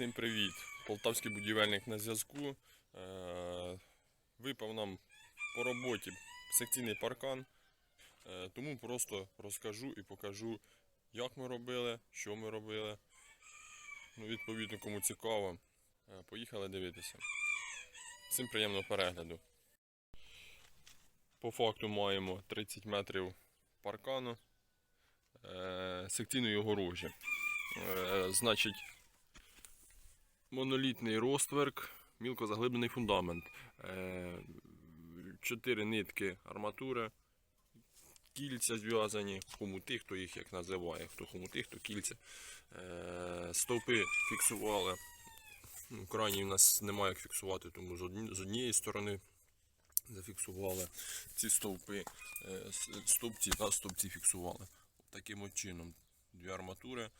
Всім привіт! Полтавський будівельник на зв'язку. Е, Випав нам по роботі секційний паркан. Е, Тому просто розкажу і покажу, як ми робили, що ми робили. Ну, відповідно, кому цікаво. Е, Поїхали дивитися. Всім приємного перегляду. По факту маємо 30 метрів паркану секційної огорожі. Значить, монолітний ростверк, мілко заглиблений фундамент. Е, Чотири нитки арматури, кільця зв'язані, хомути, хто їх як називає, хто хомути, хто кільця. Е, Стовпи фіксували. Ну, крайній у нас немає як фіксувати, тому з однієї сторони зафіксували ці стовпи, е, стовпці та стовпці фіксували. Таким чином. Дві арматури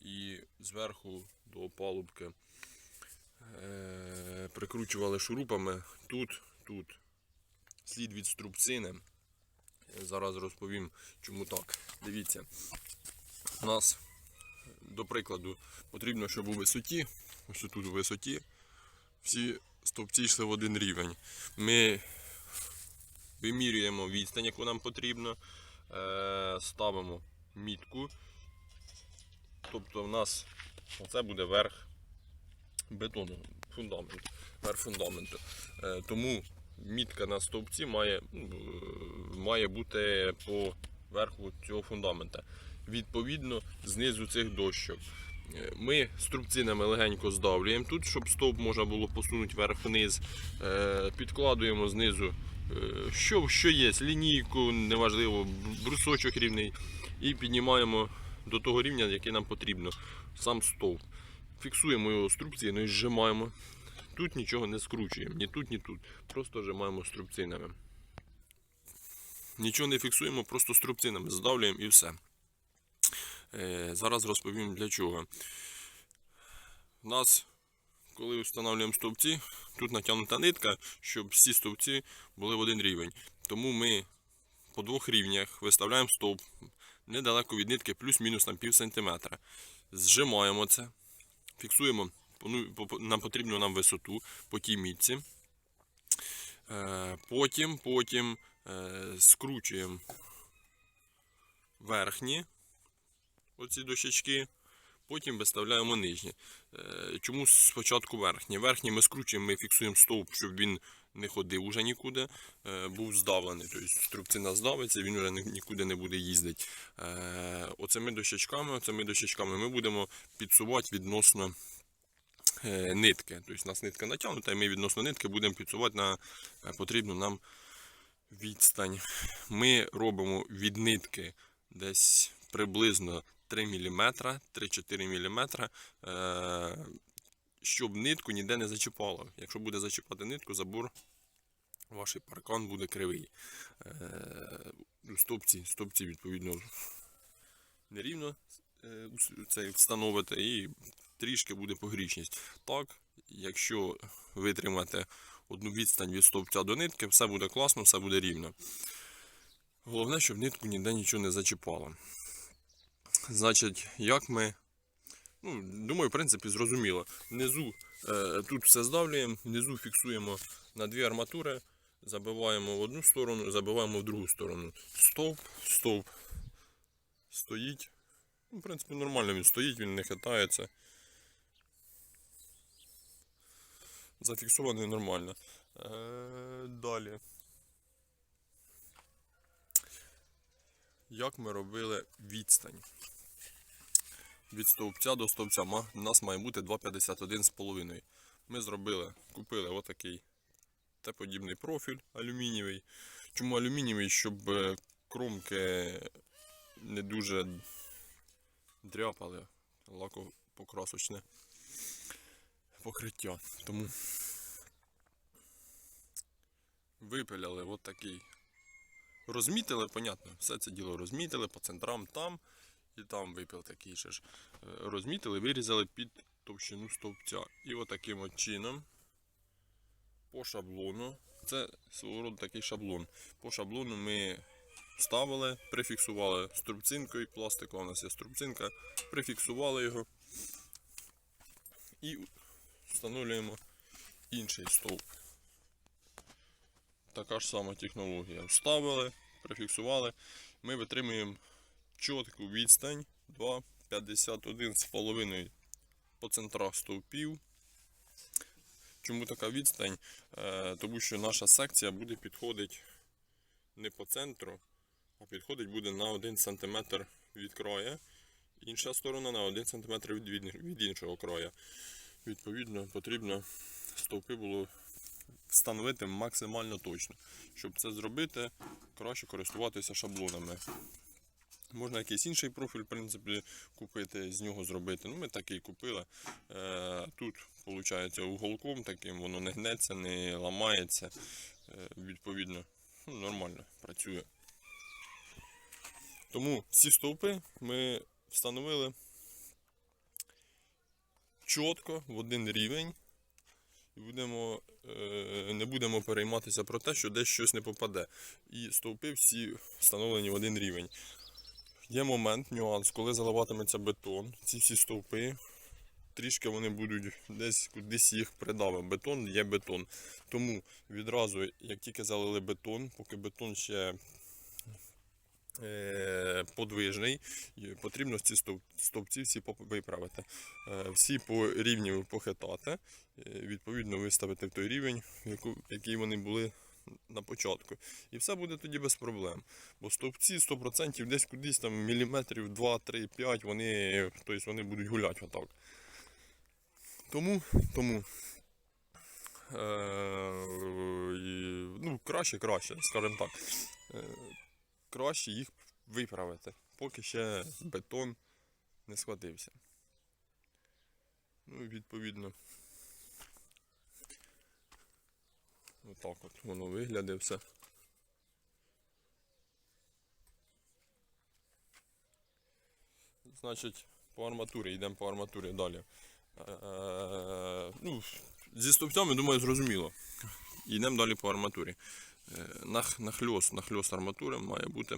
і зверху до палубки е, прикручували шурупами тут, тут. Слід від струбцини. Е, Зараз розповім, чому так. Дивіться, у нас, до прикладу, потрібно, щоб у висоті, ось тут у висоті, всі стовпці йшли в один рівень. Ми вимірюємо відстань, яку нам потрібно, е, ставимо мітку. Тобто в нас оце буде верх бетону, фундамент, фундаменту. Е, Тому мітка на стовпці має, ну, е, має бути по верху цього фундамента. Відповідно, знизу цих дощок. Е, Ми струбцинами легенько здавлюємо тут, щоб стовп можна було посунути вверх-вниз. Підкладуємо знизу, що, що є, лінійку, неважливо, брусочок рівний, і піднімаємо до того рівня, який нам потрібно, сам стовп. Фіксуємо його струбциною, зжимаємо. Тут нічого не скручуємо, ні тут, ні тут. Просто зжимаємо струбцинами. Нічого не фіксуємо, просто струбцинами здавлюємо і все. Е, зараз розповім для чого. У нас, коли встановлюємо стовпці, тут натягнута нитка, щоб всі стовпці були в один рівень. Тому ми по двох рівнях виставляємо стовп недалеко від нитки, плюс-мінус на пів сантиметра. Зжимаємо це, фіксуємо ну, по- по- на потрібну нам висоту по тій мітці. Е, Потім, потім е, скручуємо верхні оці дощечки, потім виставляємо нижні. Е, Чому спочатку верхні? Верхні ми скручуємо, ми фіксуємо стовп, щоб він не ходив уже нікуди, е, був здавлений. Тобто струбцина здавиться, він вже нікуди не буде їздити. Е, Оцими дощечками, оцими дощечками ми будемо підсувати відносно е, нитки. Тобто у нас нитка натягнута, і ми відносно нитки будемо підсувати на потрібну нам відстань. Ми робимо від нитки десь приблизно 3 мм, 3-4 мм, щоб нитку ніде не зачіпало. Якщо буде зачіпати нитку, забор, ваш паркан буде кривий. Е, Стовпці, стовпці відповідно нерівно е, це встановити і трішки буде погрішність. Так, якщо витримати одну відстань від стовпця до нитки, все буде класно, все буде рівно. Головне, щоб нитку ніде нічого не зачіпало. Значить, як ми. Ну, думаю, в принципі, зрозуміло. Внизу е, тут все здавлюємо, внизу фіксуємо на дві арматури, забиваємо в одну сторону, забиваємо в другу сторону. Стовп, стовп стоїть. Ну, в принципі, нормально він стоїть, він не хитається. Зафіксований нормально. Е, далі. Як ми робили відстань? Від стовпця до стовпця у нас має бути 2,51 з половиною. Ми зробили, купили отакий Т-подібний профіль алюмінієвий. Чому алюмінієвий? Щоб е, кромки не дуже дряпали лакопокрасочне покриття. Тому випиляли от такий. Розмітили, понятно, все це діло розмітили по центрам там і там випил такий же ж. Е, Розмітили, вирізали під товщину стовпця. І отаким от чином по шаблону, це свого роду такий шаблон. По шаблону ми ставили, прифіксували струбцинкою, пластикова у нас є струбцинка, прифіксували його І встановлюємо інший стовп. Така ж сама технологія. Вставили, прифіксували. Ми витримуємо чітку відстань 2,51 з половиною по центрах стовпів. Чому така відстань? Е, тому що наша секція буде підходити не по центру, а підходить буде на 1 см від краю. Інша сторона на 1 см від, іншого краю. Відповідно, потрібно стовпи було встановити максимально точно. Щоб це зробити, краще користуватися шаблонами. Можна якийсь інший профіль, в принципі, купити, з нього зробити. Ну, ми такий купили. Е, тут, виходить, уголком таким, воно не гнеться, не ламається. Е, відповідно, ну, нормально працює. Тому ці стовпи ми встановили чітко в один рівень. І будемо, е, не будемо перейматися про те, що десь щось не попаде. І стовпи всі встановлені в один рівень. Є момент, нюанс, коли заливатиметься бетон, ці всі стовпи, трішки вони будуть десь кудись їх придавив. Бетон є бетон. Тому відразу, як тільки залили бетон, поки бетон ще е, подвижний, потрібно ці стовп- стовпці всі виправити. Е, всі по рівню похитати, е, відповідно виставити в той рівень, в який вони були на початку. І все буде тоді без проблем. Бо стовпці 100% десь кудись там міліметрів 2, 3, 5, вони, тобто вони будуть гуляти отак. Тому, тому е, ну, краще, краще, скажімо так. Е, краще їх виправити, поки ще бетон не схватився. Ну і відповідно. Отак от воно виглядає все. Значить, по арматурі, йдемо по арматурі далі. Е, ну, зі стовпцями, думаю, зрозуміло. Йдемо далі по арматурі. Е, нах- нахльост, нахльост арматури має бути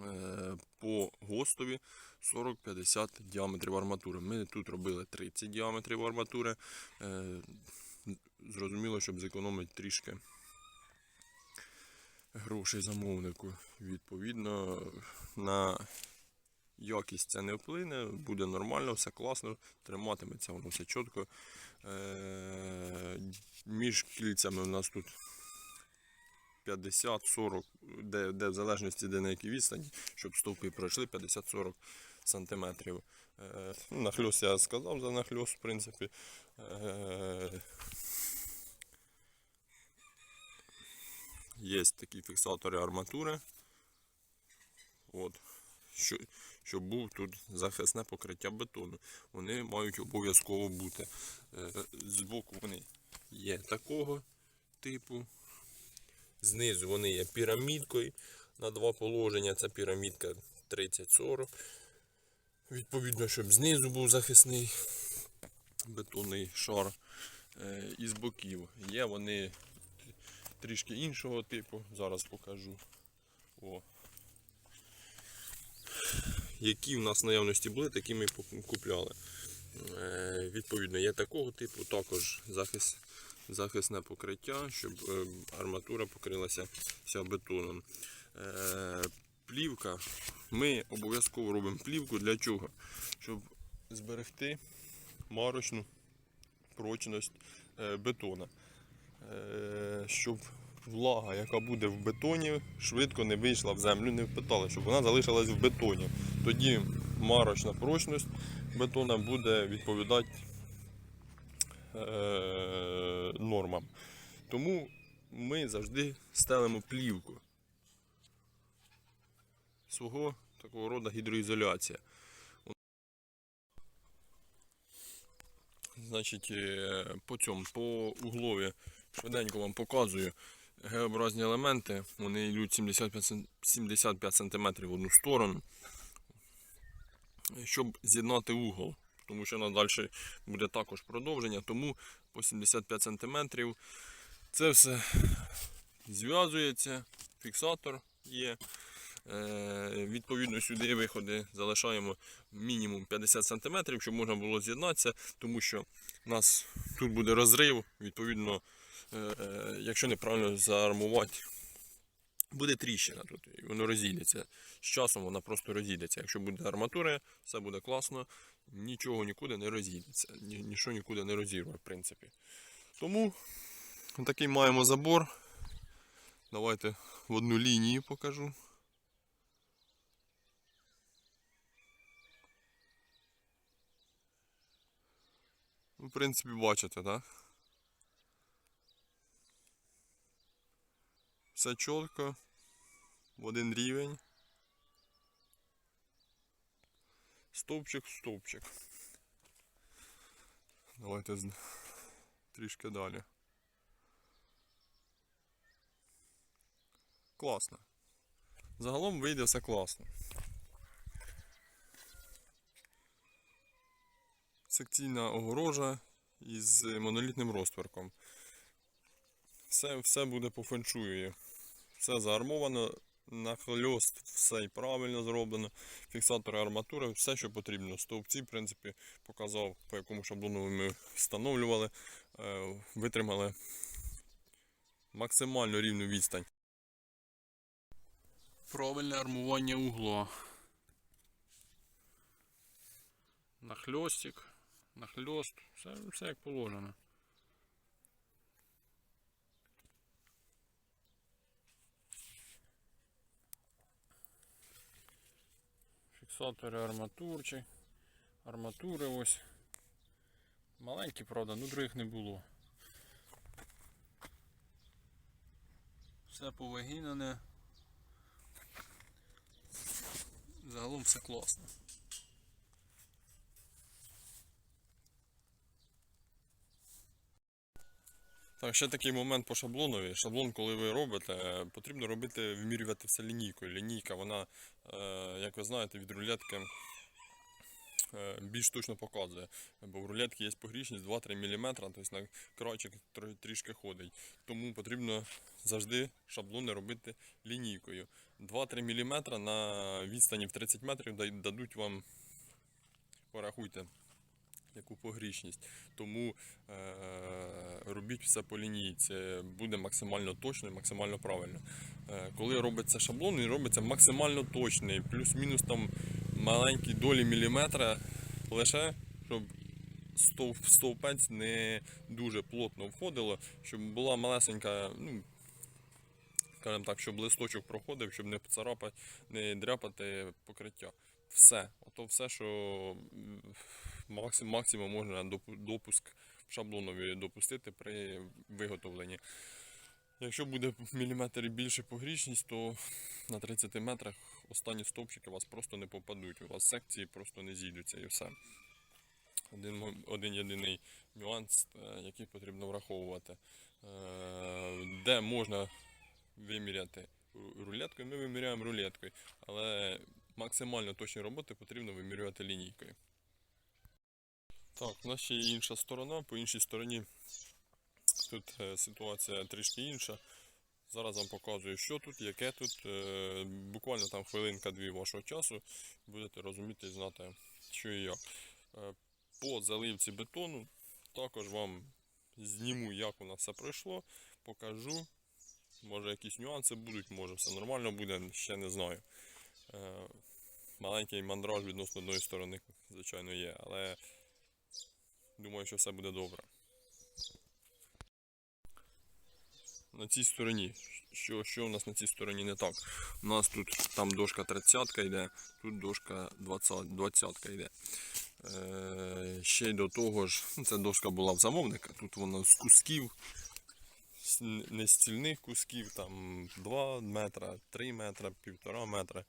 е, по ГОСТові 40-50 діаметрів арматури. Ми тут робили 30 діаметрів арматури. Е, зрозуміло, щоб зекономити трішки грошей замовнику. Відповідно, на якість це не вплине, буде нормально, все класно, триматиметься воно все чітко. Е, між кільцями у нас тут 50-40, де, де в залежності де на якій відстані, щоб стовпи пройшли 50-40 сантиметрів. Е, ну, я сказав за нахльост, в принципі. Е, Є такі фіксатори арматури. От. Що, щоб був тут захисне покриття бетону. Вони мають обов'язково бути. Е, Збоку вони є такого типу. Знизу вони є пірамідкою на два положення. Це пірамідка 30-40. Відповідно, щоб знизу був захисний бетонний шар. Е, І з боків. Є вони трішки іншого типу. Зараз покажу. О. Які в нас наявності були, такі ми купляли. Е, відповідно, є такого типу, також захист, захисне покриття, щоб е, арматура покрилася бетоном. Плівка. Ми обов'язково робимо плівку для чого? Щоб зберегти марочну прочність е, бетона. Е, щоб влага, яка буде в бетоні, швидко не вийшла в землю, не впитала, щоб вона залишилась в бетоні. Тоді марочна прочність бетона буде відповідати е, нормам. Тому ми завжди стелимо плівку. Свого такого роду гідроізоляція. Значить, е, по цьому, по углові швиденько вам показую геобразні елементи. Вони йдуть 75, см 75 см в одну сторону. Щоб з'єднати угол, тому що на далі буде також продовження, тому по 75 см це все зв'язується, фіксатор є. Е, Відповідно, сюди виходи залишаємо мінімум 50 см, щоб можна було з'єднатися, тому що у нас тут буде розрив, відповідно, е, е, якщо неправильно заармувати, буде тріщина тут, і воно розійдеться. З часом вона просто розійдеться. Якщо буде арматура, все буде класно, нічого нікуди не розійдеться, нічого нікуди не розірве, в принципі. Тому такий маємо забор. Давайте в одну лінію покажу. В принципі, бачите, так? Все чітко, в один рівень. Стовпчик, стовпчик. Давайте трішки далі. Класно. Загалом вийде все класно. Секційна огорожа із монолітним розтворком. Все, все буде по феншую. Все заармовано, нахльост, все і правильно зроблено. Фіксатори арматури, все, що потрібно. Стовпці, в принципі, показав, по якому шаблону ми встановлювали, е, витримали максимально рівну відстань. Правильне армування угла. Нахльостик, нахльост, все, все як положено. Фіксатори арматурчі. Арматури ось. Маленькі, правда, ну других не було. Все повигинане. Загалом все класно. Так, ще такий момент по шаблонові. Шаблон, коли ви робите, потрібно робити, вимірювати все лінійкою. Лінійка, вона, е, як ви знаєте, від рулетки е, більш точно показує. Бо в рулетки є погрішність 2-3 мм, тобто на крайчик трішки ходить. Тому потрібно завжди шаблони робити лінійкою. 2-3 мм на відстані в 30 метрів дадуть вам, порахуйте, яку погрішність. Тому е, робіть все по лінійці, буде максимально точно і максимально правильно. Е, коли робиться шаблон, він робиться максимально точний, плюс-мінус там маленькі долі міліметра, лише щоб стовп, стовпець не дуже плотно входило, щоб була малесенька, ну, скажімо так, щоб листочок проходив, щоб не поцарапати, не дряпати покриття. Все. Ото все, що максимум, можна допуск шаблонові допустити при виготовленні. Якщо буде міліметр більше погрішність, то на 30 метрах останні стовпчики у вас просто не попадуть. У вас секції просто не зійдуться і все. Один, один єдиний нюанс, е, який потрібно враховувати. Е, Де можна виміряти ру- рулеткою, ми виміряємо рулеткою, але максимально точні роботи потрібно вимірювати лінійкою. Так, у нас ще є інша сторона. По іншій стороні тут е, ситуація трішки інша. Зараз вам показую, що тут, яке тут. Е, Буквально там хвилинка-дві вашого часу. Будете розуміти і знати, що і як. Е, По заливці бетону також вам зніму, як у нас все пройшло, покажу. Може якісь нюанси будуть, може все нормально буде, ще не знаю. Маленький мандраж відносно одної сторони, звичайно, є, але думаю, що все буде добре. На цій стороні. Що, що у нас на цій стороні не так? У нас тут там дошка 30 йде, тут дошка 20, 20 йде. Е, ще й до того ж, ну, ця дошка була в замовника, тут вона з кусків, не стільних кусків, там 2 метра, 3 метра, 1,5 метра.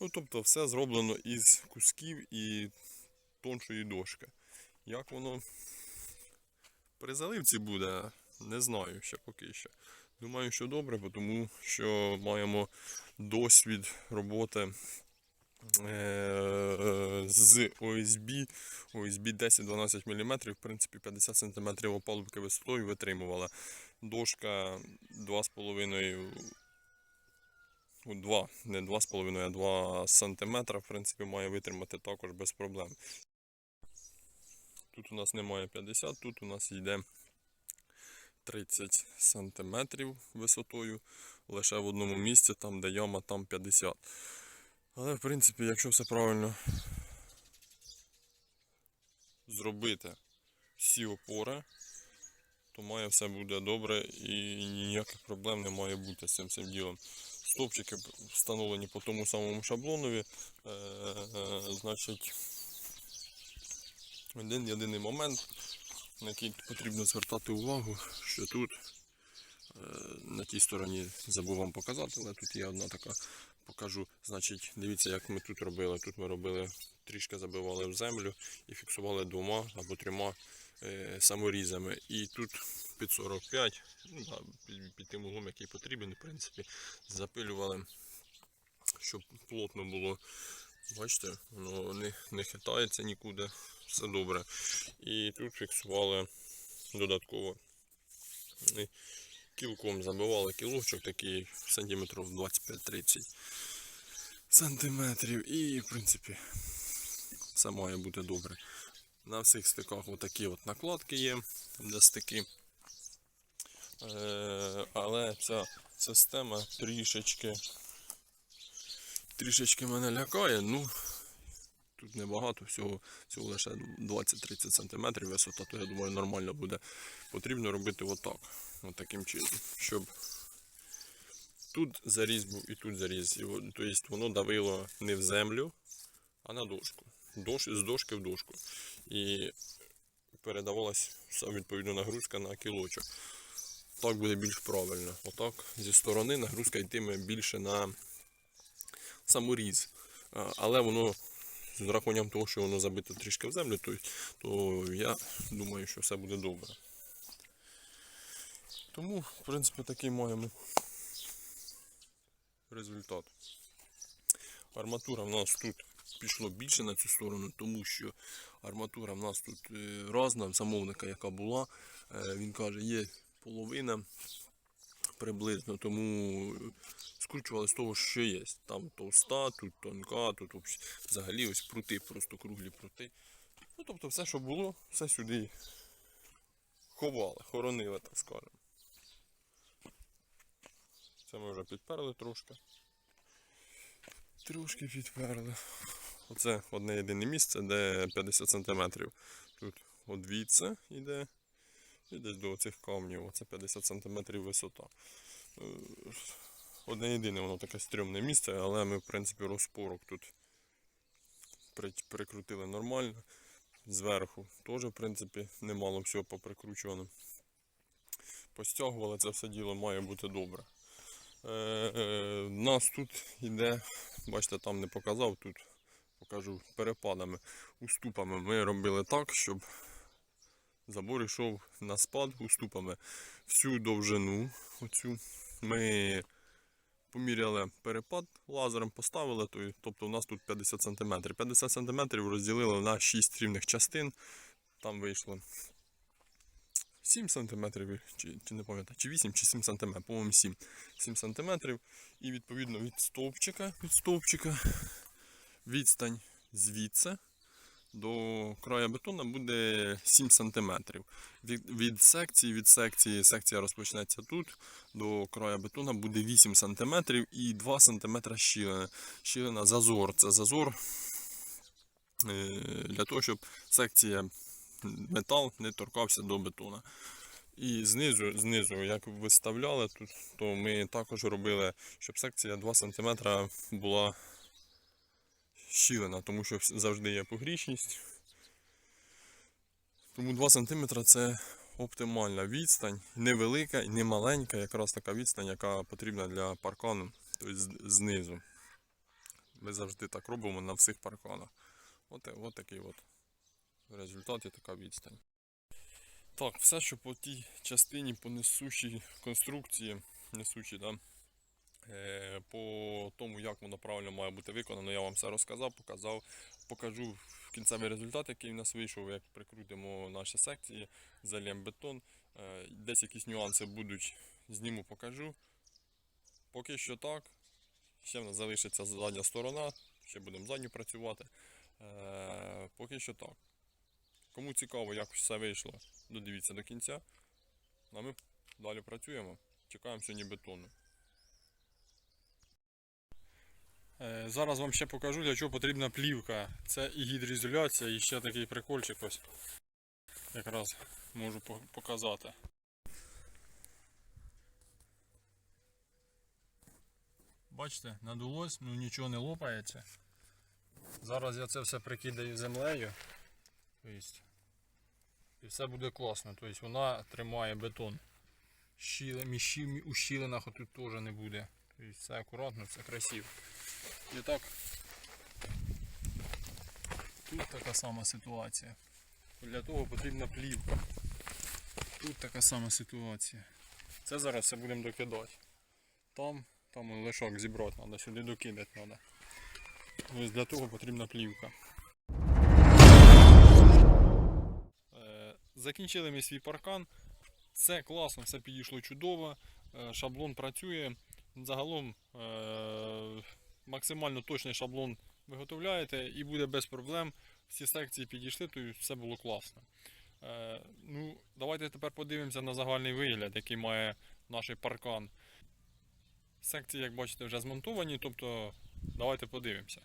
Ну, тобто все зроблено із кусків і тоншої дошки. Як воно при заливці буде, не знаю ще поки що. Думаю, що добре, тому що маємо досвід роботи е, з ОСБ. ОСБ 10-12 мм, в принципі 50 см опалубки висотою витримувала. Дошка 2,5 у 2, не 2,5, а 2 см, в принципі, має витримати також без проблем. Тут у нас немає 50, тут у нас йде 30 см висотою, лише в одному місці, там де яма, там 50. Але в принципі, якщо все правильно зробити всі опори, то має все буде добре і ніяких проблем не має бути з цим всім ділом. Стовпчики встановлені по тому самому шаблонові. Е, е, значить, один єдиний момент, на який потрібно звертати увагу, що тут е, на тій стороні забув вам показати, але тут є одна така покажу. Значить, дивіться, як ми тут робили. Тут ми робили трішки забивали в землю і фіксували двома або трьома е, саморізами. І тут під 45, ну, під, під тим углом, який потрібен, в принципі, запилювали, щоб плотно було. Бачите, воно не, не хитається нікуди, все добре. І тут фіксували додатково. Кілком забивали кілочок такий сантиметрів 25-30 сантиметрів. І в принципі все має бути добре. На всіх стиках отакі от накладки є, де стики. Е, але ця система трішечки трішечки мене лякає. Ну, тут небагато, всього, всього лише 20-30 см висота, то я думаю нормально буде. Потрібно робити отак, от таким чином, щоб тут заріз був і тут заріз. Тобто воно давило не в землю, а на дошку. Дош, з дошки в дошку. І передавалась відповідно нагрузка на кілочок. Так буде більш правильно. Отак зі сторони нагрузка йтиме більше на саморіз. Але воно з рахуванням того, що воно забито трішки в землю, то, то я думаю, що все буде добре. Тому, в принципі, такий маємо результат. Арматура в нас тут пішло більше на цю сторону, тому що арматура в нас тут е, разна, в замовника, яка була. Е, Він каже, є половина приблизно, тому скручували з того, що є. Там товста, тут тонка, тут взагалі- ось прути, просто круглі прути. Ну, тобто все, що було, все сюди ховали, хоронили, так скажемо. Це ми вже підперли трошки. Трошки підперли. Оце одне єдине місце, де 50 см. Тут одвідце йде. І десь до цих камнів. Оце 50 см висота. Е, Одне єдине воно таке стрьомне місце, але ми, в принципі, розпорок тут прикрутили нормально. Зверху теж, в принципі, немало всього поприкручувано. Постягували це все діло має бути добре. Е, е, нас тут йде, бачите, там не показав, тут покажу перепадами, уступами. Ми робили так, щоб забор йшов на спад уступами. Всю довжину оцю ми поміряли перепад лазером, поставили, то- тобто у нас тут 50 см. 50 см розділили на 6 рівних частин. Там вийшло 7 см, чи, чи не пам'ятаю, чи 8, чи 7 см, по-моєму 7. 7 см. І відповідно від стовпчика, від стовпчика відстань звідси до краю бетона буде 7 см. Від, від секції, від секції, секція розпочнеться тут, до краю бетона буде 8 см і 2 см щілина. Щілина зазор. Це зазор е, для того, щоб секція метал не торкався до бетона. І знизу, знизу, як виставляли тут, то ми також робили, щоб секція 2 см була щілина, тому що завжди є погрішність. Тому 2 см це оптимальна відстань, невелика і не маленька, якраз така відстань, яка потрібна для паркану, тобто знизу. Ми завжди так робимо на всіх парканах. От, от такий от результат і така відстань. Так, все, що по тій частині, по несущій конструкції, несучій, да, по тому, як воно правильно має бути виконано, я вам все розказав, показав, покажу кінцевий результат, який в нас вийшов, як прикрутимо наші секції, зальємо бетон. Е, Десь якісь нюанси будуть, зніму, покажу. Поки що так. Ще в нас залишиться задня сторона, ще будемо задню працювати. Е, поки що так. Кому цікаво, як все вийшло, додивіться до кінця. А ми далі працюємо. Чекаємо сьогодні бетону. Е, Зараз вам ще покажу, для чого потрібна плівка. Це і гідроізоляція, і ще такий прикольчик ось. Якраз можу показати. Бачите, надулось, ну нічого не лопається. Зараз я це все прикидаю землею. І все буде класно. Тобто вона тримає бетон. Щіли, міщі, у щілинах тут теж не буде. Тобто все акуратно, все красиво. І так. Тут така сама ситуація. Для того потрібна плівка. Тут така сама ситуація. Це зараз все будемо докидати. Там, там лишок зібрати треба, сюди докидати треба. Ось для того потрібна плівка. Е, Закінчили ми свій паркан. Все класно, все підійшло чудово. Е, Шаблон працює. Загалом е, максимально точний шаблон виготовляєте і буде без проблем. Всі секції підійшли, то все було класно. Е, ну, давайте тепер подивимося на загальний вигляд, який має наш паркан. Секції, як бачите, вже змонтовані, тобто давайте подивимося.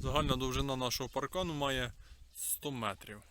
Загальна довжина нашого паркану має 100 метрів.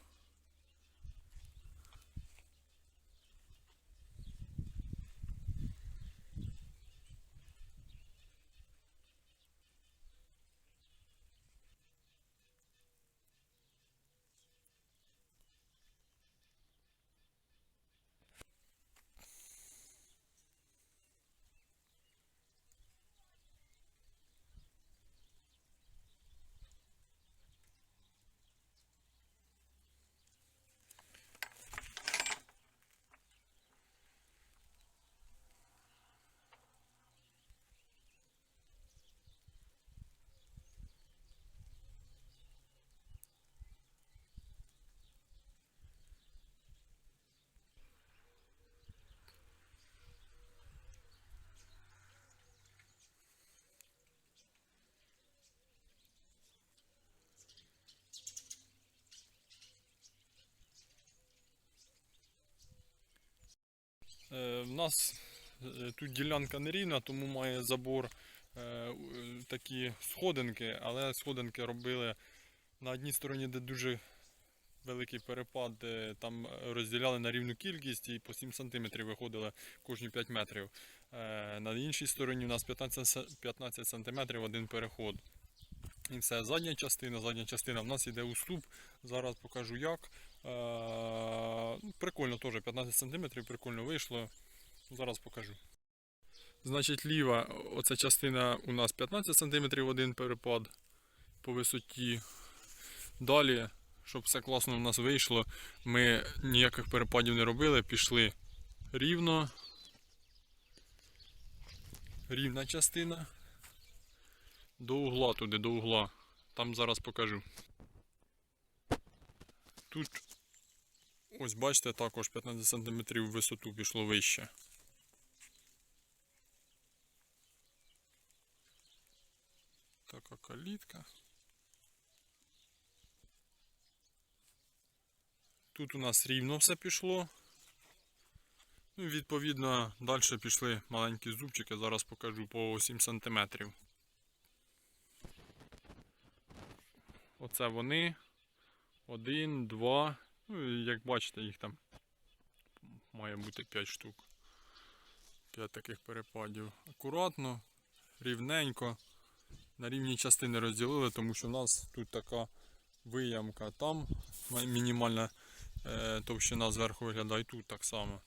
Е, В нас е, тут ділянка нерівна, тому має забор е, такі сходинки, але сходинки робили на одній стороні, де дуже великий перепад, там розділяли на рівну кількість і по 7 см виходили кожні 5 метрів. Е, На іншій стороні у нас 15, с- 15 см один переход. І все, задня частина, задня частина в нас йде уступ. Зараз покажу як. Е, ну, Прикольно теж 15 см, прикольно вийшло. Зараз покажу. Значить, ліва, оця частина у нас 15 см один перепад по висоті. Далі, щоб все класно у нас вийшло, ми ніяких перепадів не робили, пішли рівно. Рівна частина. До угла туди, до угла. Там зараз покажу. Тут, ось бачите, також 15 см в висоту пішло вище. Така калітка. Тут у нас рівно все пішло. Ну, відповідно, далі пішли маленькі зубчики, зараз покажу по 7 см. Оце вони. Один, два. Ну, як бачите, їх там має бути 5 штук. 5 таких перепадів. Акуратно, рівненько. На рівні частини розділили, тому що в нас тут така виямка. Там мінімальна е, товщина зверху виглядає і тут так само.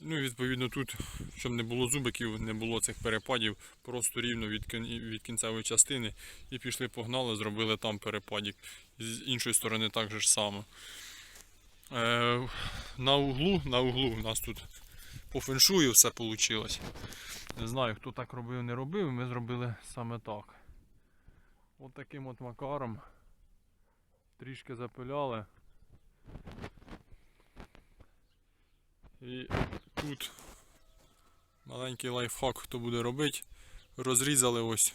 Ну відповідно тут, щоб не було зубиків, не було цих перепадів, просто рівно від, від кінцевої частини і пішли, погнали, зробили там перепадик. З іншої сторони так же ж само. Е, на углу, на углу у нас тут по феншую все вийшло. Не знаю, хто так робив, не робив, ми зробили саме так. От таким от макаром. Трішки запиляли. І тут Маленький лайфхак, хто буде робити. Розрізали ось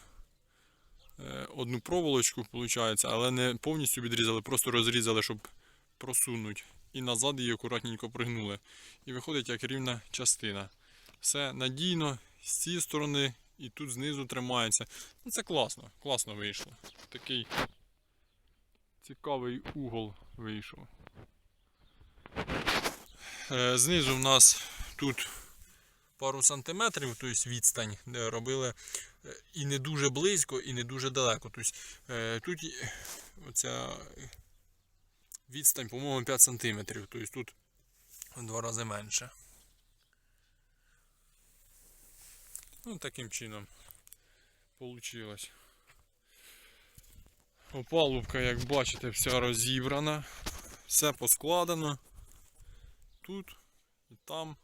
е, одну проволочку, виходить, але не повністю відрізали, просто розрізали, щоб просунути. І назад її акуратненько пригнули. І виходить як рівна частина. Все надійно з цієї сторони і тут знизу тримається. Ну, це класно, класно вийшло. Такий цікавий угол вийшов. Е, Знизу в нас тут пару сантиметрів, тобто відстань, де робили е, і не дуже близько, і не дуже далеко. Тобто, е, тут оця відстань, по-моєму, 5 сантиметрів, тобто тут в два рази менше. Ну, таким чином вийшло. Опалубка, як бачите, вся розібрана, все поскладено. Тут і там.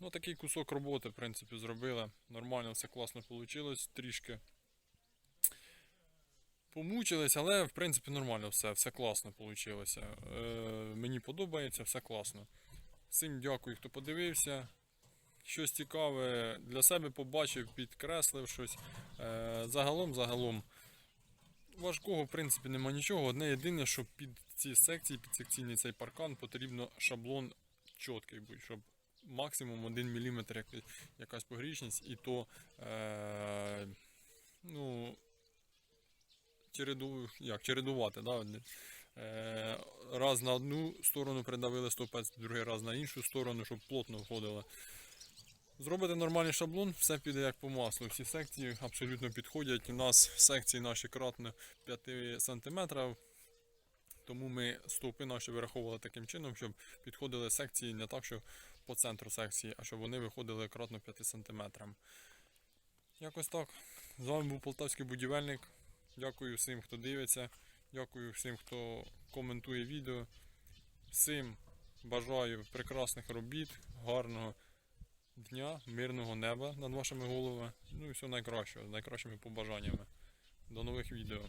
Ну, такий кусок роботи, в принципі, зробили. Нормально, все класно вийшло. Трішки помучились, але в принципі нормально все, все класно вийшло. Е, мені подобається, все класно. Всім дякую, хто подивився. Щось цікаве для себе побачив, підкреслив щось. Е, загалом, загалом, важкого в принципі нема нічого. Одне єдине, що під ці секції, під секційний цей паркан потрібно шаблон чіткий будь, щоб максимум 1 мм якась погрішність, і то е, ну, череду, як, чередувати. Да? Е, раз на одну сторону придавили стовпець, другий раз на іншу сторону, щоб плотно входило. Зробити нормальний шаблон, все піде як по маслу. Всі секції абсолютно підходять. У нас секції наші кратно 5 см. Тому ми стовпи наші вираховували таким чином, щоб підходили секції не так, що по центру секції, а щоб вони виходили кратно 5 см. Якось так. З вами був Полтавський будівельник. Дякую всім, хто дивиться. Дякую всім, хто коментує відео. Всім бажаю прекрасних робіт, гарного дня, мирного неба над вашими головами. Ну і всього найкращого, з найкращими побажаннями. До нових відео.